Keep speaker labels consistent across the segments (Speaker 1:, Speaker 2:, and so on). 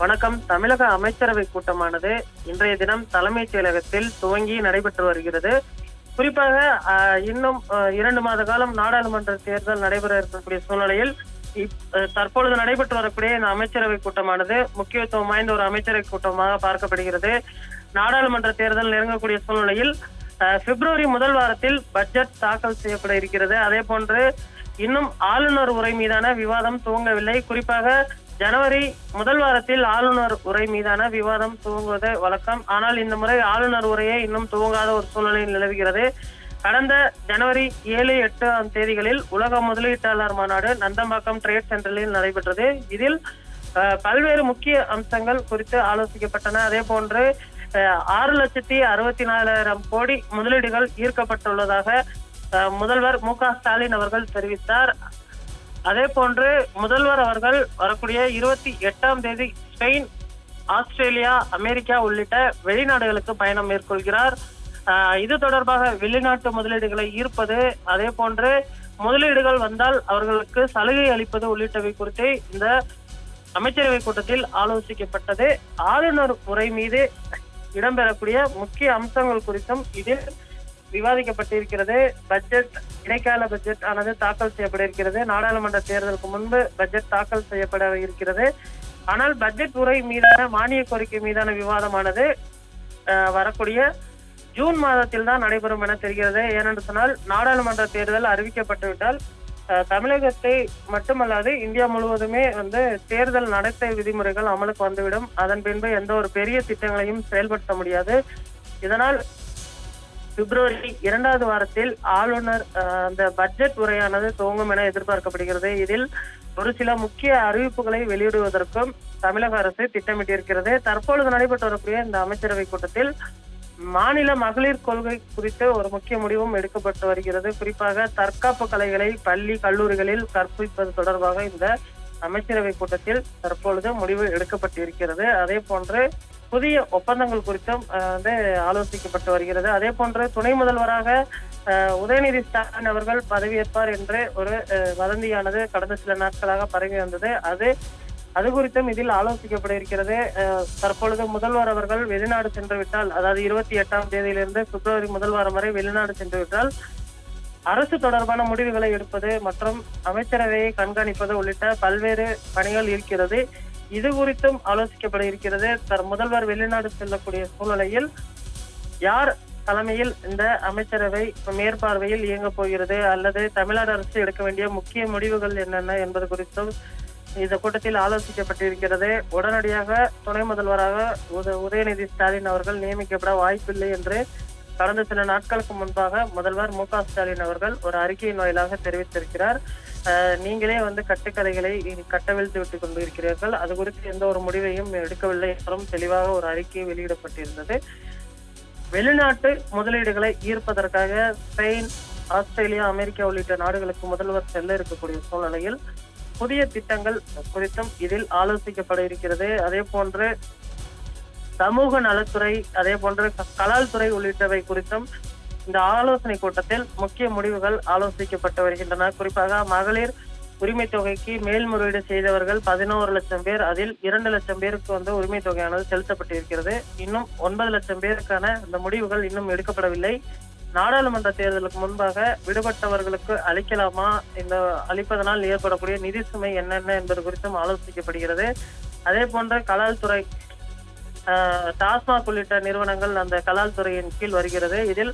Speaker 1: வணக்கம். தமிழக அமைச்சரவை கூட்டமானது இன்றைய தினம் தலைமைச் செயலகத்தில் துவங்கி நடைபெற்று வருகிறது. குறிப்பாக இன்னும் இரண்டு மாத காலம் நாடாளுமன்ற தேர்தல் நடைபெற இருக்கக்கூடிய சூழ்நிலையில் இப்- தற்பொழுது நடைபெற்று வரக்கூடிய இந்த அமைச்சரவை கூட்டமானது முக்கியத்துவம் வாய்ந்த ஒரு அமைச்சரவை கூட்டமாக பார்க்கப்படுகிறது. நாடாளுமன்ற தேர்தல் நெருங்கக்கூடிய சூழ்நிலையில் பிப்ரவரி முதல் வாரத்தில் பட்ஜெட் தாக்கல் செய்யப்பட இருக்கிறது. அதே போன்று இன்னும் ஆளுநர் உரை மீதான விவாதம் துவங்கவில்லை. குறிப்பாக ஜனவரி முதல் வாரத்தில் ஆளுநர் உரை மீதான விவாதம் துவங்குவது வழக்கம். ஆனால் இந்த முறை ஆளுநர் உரையை இன்னும் துவங்காத ஒரு சூழ்நிலை நிலவுகிறது. கடந்த ஜனவரி ஏழு எட்டு ஆம் தேதிகளில் உலக முதலீட்டாளர் மாநாடு நந்தம்பாக்கம் ட்ரேட் சென்டரில் நடைபெற்றது. இதில் பல்வேறு முக்கிய அம்சங்கள் குறித்து ஆலோசிக்கப்பட்டன. அதே போன்று ஆறு லட்சத்தி அறுபத்தி நாலாயிரம் கோடி முதலீடுகள் ஈர்க்கப்பட்டுள்ளதாக முதல்வர் மு க ஸ்டாலின் அவர்கள் தெரிவித்தார். அதே போன்று முதல்வர் அவர்கள் வரக்கூடிய இருபத்தி எட்டாம் தேதி ஸ்பெயின் ஆஸ்திரேலியா அமெரிக்கா உள்ளிட்ட வெளிநாடுகளுக்கு பயணம் மேற்கொள்கிறார். இது தொடர்பாக வெளிநாட்டு முதலீடுகளை ஈர்ப்பது அதே போன்று முதலீடுகள் வந்தால் அவர்களுக்கு சலுகை அளிப்பது உள்ளிட்டவை குறித்து இந்த அமைச்சரவை கூட்டத்தில் ஆலோசிக்கப்பட்டது. ஆளுநர் உரை மீது இடம்பெறக்கூடிய முக்கிய அம்சங்கள் குறித்தும் இதில் விவாதிக்கப்பட்டிருக்கிறது. பட்ஜெட் இடைக்கால பட்ஜெட் ஆனது தாக்கல் செய்யப்பட இருக்கிறது நாடாளுமன்ற தேர்தலுக்கு முன்பு பட்ஜெட் தாக்கல் செய்யப்பட இருக்கிறது. ஆனால் பட்ஜெட் உரை மீதான மானிய கோரிக்கை மீதான விவாதமானது வரக்கூடிய ஜூன் மாதத்தில் தான் நடைபெறும் என தெரிகிறது. ஏனென்று சொன்னால் நாடாளுமன்ற தேர்தல் அறிவிக்கப்பட்டுவிட்டால் அஹ், தமிழகத்தை மட்டுமல்லாது இந்தியா முழுவதுமே வந்து தேர்தல் நடத்தை விதிமுறைகள் அமலுக்கு வந்துவிடும். அதன் பின்பு எந்த ஒரு பெரிய திட்டங்களையும் செயல்படுத்த முடியாது. இதனால் பிப்ரவரி இரண்டாவது வாரத்தில் ஆளுநர் அந்த பட்ஜெட் உரையானது துவங்கும் என எதிர்பார்க்கப்படுகிறது. இதில் ஒரு சில முக்கிய அறிவிப்புகளை வெளியிடுவதற்கும் தமிழக அரசு திட்டமிட்டிருக்கிறது. தற்பொழுது நடைபெற்று வரக்கூடிய இந்த அமைச்சரவை கூட்டத்தில் மாநில மகளிர் கொள்கை குறித்து ஒரு முக்கிய முடிவும் எடுக்கப்பட்டு வருகிறது. குறிப்பாக தற்காப்பு கலைகளை பள்ளி கல்லூரிகளில் கற்பிப்பது தொடர்பாக இந்த அமைச்சரவை கூட்டத்தில் தற்பொழுது முடிவு எடுக்கப்பட்டிருக்கிறது. அதே போன்று புதிய ஒப்பந்தங்கள் குறித்தும் வந்து ஆலோசிக்கப்பட்டு வருகிறது. அதே போன்று துணை முதல்வராக உதயநிதி ஸ்டாலின் அவர்கள் பதவியேற்பார் என்று ஒரு அஹ், வதந்தியானது கடந்த சில நாட்களாக பரவி வந்தது. அது அது குறித்தும் இதில் ஆலோசிக்கப்பட இருக்கிறது. அஹ், தற்பொழுது முதல்வர் அவர்கள் வெளிநாடு சென்று விட்டால் அதாவது இருபத்தி எட்டாம் தேதியிலிருந்து பிப்ரவரி முதல் வாரம் வரை வெளிநாடு சென்று விட்டால் அரசு தொடர்பான முடிவுகளை எடுப்பது மற்றும் அமைச்சரவையை கண்காணிப்பது உள்ளிட்ட பல்வேறு பணிகள் இருக்கிறது. இது குறித்தும் ஆலோசிக்கப்பட இருக்கிறது. தர் முதல்வர் வெளிநாடு செல்லக்கூடிய சூழ்நிலையில் யார் தலைமையில் இந்த அமைச்சரவை மேற்பார்வையில் இயங்க போகிறது? அல்லது தமிழ்நாடு அரசு எடுக்க வேண்டிய முக்கிய முடிவுகள் என்னென்ன என்பது குறித்தும் இந்த கூட்டத்தில் ஆலோசிக்கப்பட்டிருக்கிறது. உடனடியாக துணை முதல்வராக உத- உதயநிதி ஸ்டாலின் அவர்கள் நியமிக்கப்பட வாய்ப்பில்லை என்று கடந்த சில நாட்களுக்கு முன்பாக முதல்வர் மு ஸ்டாலின் அவர்கள் ஒரு அறிக்கையின் வாயிலாக தெரிவித்திருக்கிறார். நீங்களே வந்து கட்டுக்கதைகளை கட்டவிழ்த்து விட்டுக் கொண்டிருக்கிறீர்கள். அது குறித்து எந்த ஒரு முடிவையும் எடுக்கவில்லை என்றும் தெளிவாக ஒரு அறிக்கை வெளியிடப்பட்டிருந்தது. வெளிநாட்டு முதலீடுகளை ஈர்ப்பதற்காக ஸ்பெயின் ஆஸ்திரேலியா அமெரிக்கா உள்ளிட்ட நாடுகளுக்கு முதல்வர் செல்ல இருக்கக்கூடிய சூழ்நிலையில் புதிய திட்டங்கள் குறித்தும் இதில் ஆலோசிக்கப்பட இருக்கிறது. அதே போன்று சமூக நலத்துறை அதே போன்று க- உள்ளிட்டவை குறித்தும் இந்த ஆலோசனை கூட்டத்தில் முக்கிய முடிவுகள் ஆலோசிக்கப்பட்டு வருகின்றன. குறிப்பாக மகளிர் உரிமை தொகைக்கு மேல்முறையீடு செய்தவர்கள் பதினோரு லட்சம் பேர் அதில் இரண்டு லட்சம் பேருக்கு வந்து உரிமை தொகையானது செலுத்தப்பட்டிருக்கிறது. இன்னும் ஒன்பது லட்சம் பேருக்கான இந்த முடிவுகள் இன்னும் எடுக்கப்படவில்லை. நாடாளுமன்ற தேர்தலுக்கு முன்பாக விடுபட்டவர்களுக்கு அளிக்கலாமா? இந்த அளிப்பதனால் ஏற்படக்கூடிய நிதி சுமை என்னென்ன என்பது குறித்தும் ஆலோசிக்கப்படுகிறது. அதே போன்ற கலால் துறை டாஸ்மாக் உள்ளிட்ட நிறுவனங்கள் அந்த கலால் துறையின் கீழ் வருகிறது. இதில்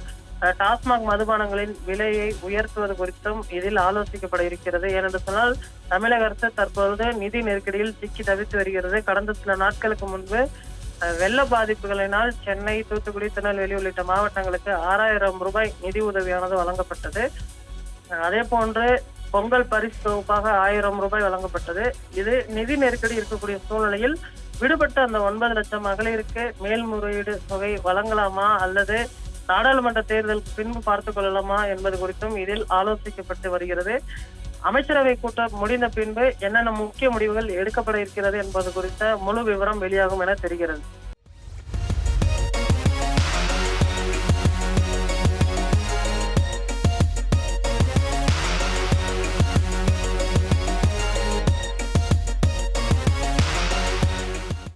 Speaker 1: டாஸ்மாக் மதுபானங்களின் விலையை உயர்த்துவது குறித்தும் இதில் ஆலோசிக்கப்பட இருக்கிறது. ஏனென்று சொன்னால் தமிழக அரசு தற்பொழுது நிதி நெருக்கடியில் சிக்கி தவித்து வருகிறது. கடந்த சில நாட்களுக்கு முன்பு அஹ், வெள்ள பாதிப்புகளினால் சென்னை தூத்துக்குடி திருநெல்வேலி உள்ளிட்ட மாவட்டங்களுக்கு ஆறாயிரம் ரூபாய் நிதி உதவியானது வழங்கப்பட்டது. அஹ், அதே போன்று பொங்கல் பரிசு தொகுப்பாக ஆயிரம் ரூபாய் வழங்கப்பட்டது. இது நிதி நெருக்கடி இருக்கக்கூடிய சூழ்நிலையில் விடுபட்ட அந்த ஒன்பது லட்சம் மகளிருக்கு மேல்முறையீடு தொகை வழங்கலாமா அல்லது நாடாளுமன்ற தேர்தலுக்கு பின்பு பார்த்துக் கொள்ளலாமா என்பது குறித்தும் இதில் ஆலோசிக்கப்பட்டு வருகிறது. அமைச்சரவை கூட்டம் முடிந்த பின்பு என்னென்ன முக்கிய முடிவுகள் எடுக்கப்பட இருக்கிறது என்பது குறித்த முழு விவரம் வெளியாகும் என தெரிகிறது.